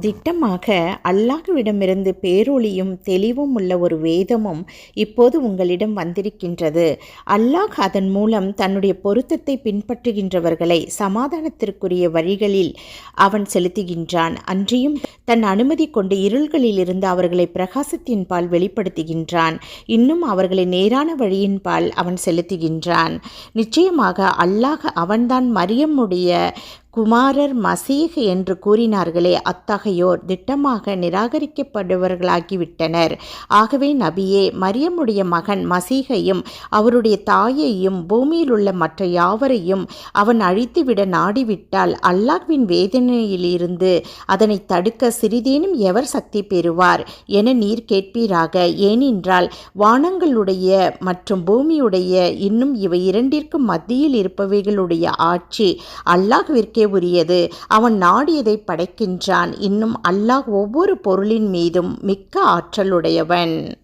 திட்டமாக அல்லாஹ்விடமிருந்து பேரொளியும் தெளிவும் உள்ள ஒரு வேதமும் இப்போது உங்களிடம் வந்திருக்கின்றது. அல்லாஹ் அதன் மூலம் தன்னுடைய பொருத்தத்தை பின்பற்றுகின்றவர்களை சமாதானத்திற்குரிய வழிகளில் அவன் செலுத்துகின்றான். அன்றியும் தன் அனுமதி கொண்டு இருள்களில் இருந்து அவர்களை பிரகாசத்தின்பால் வெளிப்படுத்துகின்றான். இன்னும் அவர்களை நேரான வழியின்பால் அவன் செலுத்துகின்றான். நிச்சயமாக அல்லாஹ் அவன்தான் மரியமுடைய குமாரர் மசீஹ் என்று கூறினார்களே அத்தகையோர் திட்டமாக நிராகரிக்கப்படுபவர்களாகிவிட்டனர். ஆகவே நபியே மரியமுடைய மகன் மசீகையும் அவருடைய தாயையும் பூமியில் உள்ள மற்ற யாவரையும் அவன் அழித்துவிட நாடிவிட்டால் அல்லாஹ்வின் வேதனையிலிருந்து அதனை தடுக்க சிறிதேனும் எவர் சக்தி பெறுவார்? என நீர் கேட்பீராக. ஏனென்றால் வானங்களுடைய மற்றும் பூமியுடைய இன்னும் இவை இரண்டிற்கும் மத்தியில் இருப்பவைகளுடைய ஆட்சி அல்லாஹ்விற்கு உரியது அவன் நாடியதை படைக்கின்றான். இன்னும் அல்லாஹ் ஒவ்வொரு பொருளின் மீதும் மிக்க ஆற்றலுடையவன்.